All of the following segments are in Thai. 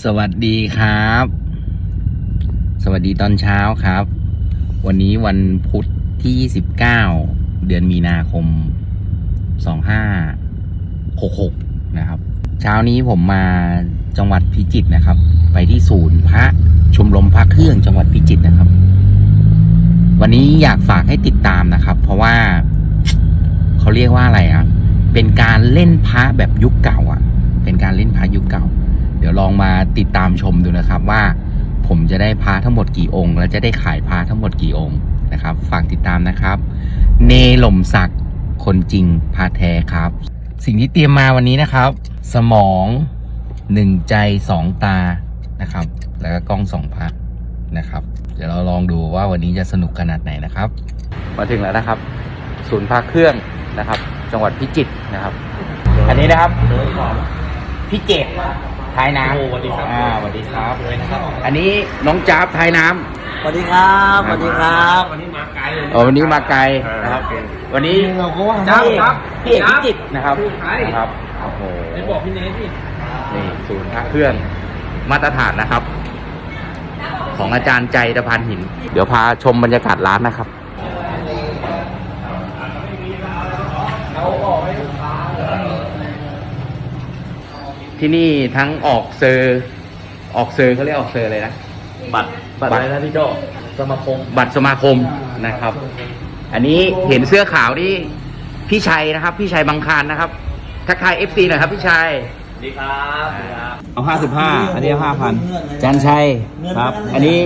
สวัสดีครับ สวัสดีตอนเช้าครับ วันนี้วันพุธที่ 29 เดือนมีนาคม 2566 นะครับ เช้านี้ผมมาจังหวัดพิจิตรนะครับ ไปที่ศูนย์พระชมรมพระเครื่องจังหวัดพิจิตรนะครับ วันนี้อยากฝากให้ติดตามนะครับ เพราะว่าเขาเรียกว่าอะไรอะ เป็นการเล่นพระแบบยุคเก่าอะ เป็นการเล่นพระยุคเก่า เดี๋ยวลองมาติดตามชมดูนะครับว่าผมจะได้พระทั้งหมดกี่องค์ และจะได้ขายพระทั้งหมดกี่องค์นะครับฝากติดตามนะครับ เนหล่มศักคนจริงพระแท้ครับ สิ่งที่เตรียมมาวันนี้นะครับ สมองหนึ่งใจสองตานะครับ แล้วก็กล้องสองพระนะครับ เดี๋ยวเราลองดูว่าวันนี้จะสนุกขนาดไหนนะครับ มาถึงแล้วนะครับ ศูนย์พระเครื่องนะครับ จังหวัดพิจิตรนะครับ อันนี้นะครับพี่เจต ท้ายน้ำโอ้สวัสดีครับ อ่าสวัสดีครับอันนี้น้องจ๊าบท้ายน้สวัสดีครับสวัสดีครับวันนี้มาไกลเลยำเออวันนี้มาไกลนะครับ วันนี้เราก็ว่าพี่ครับพี่เอกพิจิตรนะครับผู้ขายนะครับโอ้โหไปบอกพี่เนทพี่นี่ศูนย์พระเครื่องมาตรฐานนะครับ ของอาจารย์ใจตะพานหิน เดี๋ยวพาชมบรรยากาศร้านนะครับ ที่นี่ทั้งออกเซอร์ออกเซอร์เขาเรียกออกเซอร์เลยนะ บัตรบัตรอะไรนะพี่โจสมาคม บัตรสมาคมนะครับ อันนี้เห็นเสื้อขาวนี่พี่ชัยนะครับ พี่ชัยบางคารนะครับทักทายเอฟซีหน่อยครับพี่ชัยสวัสดีครับสวัสดีครับเอาห้าสิบห้าอันนี้ห้าพันจันชัยครับ อันนี้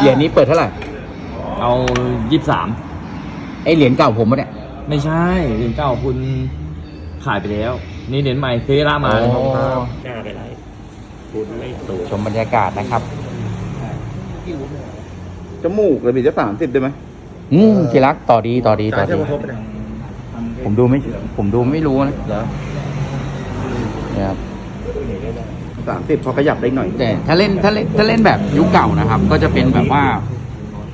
เหรียญนี้เปิดเท่าไหร่เอายี่สิบสามไอเหรียญเก่าผมปะเนี่ยไม่ใช่เหรียญเก่าคุณ ขายไปแล้ว นี่เหรียญใหม่ซื้อละมาโอ้หน้าไปไรคุณไม่ตูชมบรรยากาศนะครับจมูกเลยบีจะสามสิบได้ไหมอืมทีรักต่อดีต่อดีต่อดี ผมดูไม่ผมดูไม่รู้นะเหรอเนี่ยครับสามสิบพอขยับได้หน่อย แต่ถ้าเล่นถ้าเล่นถ้าเล่นแบบยุคเก่านะครับ ก็จะเป็นแบบว่า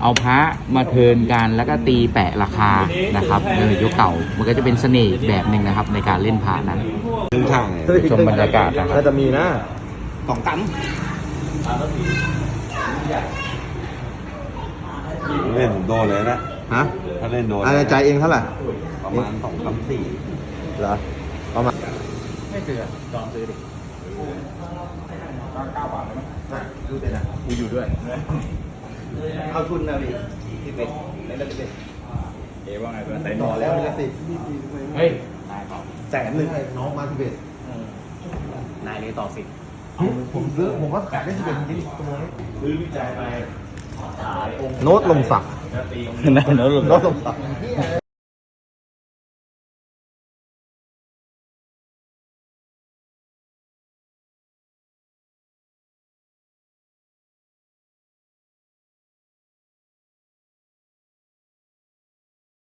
เอาพระมาเทิร์นกันแล้วก็ตีแปะราคานะครับในยุคเก่ามันก็จะเป็นเสน่ห์อีกแบบหนึ่งนะครับ ในการเล่นพระนั้นใช่ชมบรรยากาศนะครับก็จะมีนะสองตันเล่นผมโดนเลยนะฮะถ้าเล่นโดนอะไรใจเองเท่าไหร่ประมาณสองสามสี่เหรอประมาณเข้าทุนนะพี่ที่เป็นเล่นได้เป็นเอว่าไงเป็นต่อแล้วเป็นละสิเฮ้ยแสนหนึ่งน้องมาที่เบ็ดนายนี้ต่อสิผมซื้อผมก็ขายได้ที่เบ็ดจริงตัวนี้ซื้อวิจัยไปโน้ตลงศักดิ์นั่นรถโน้ตลงศักดิ์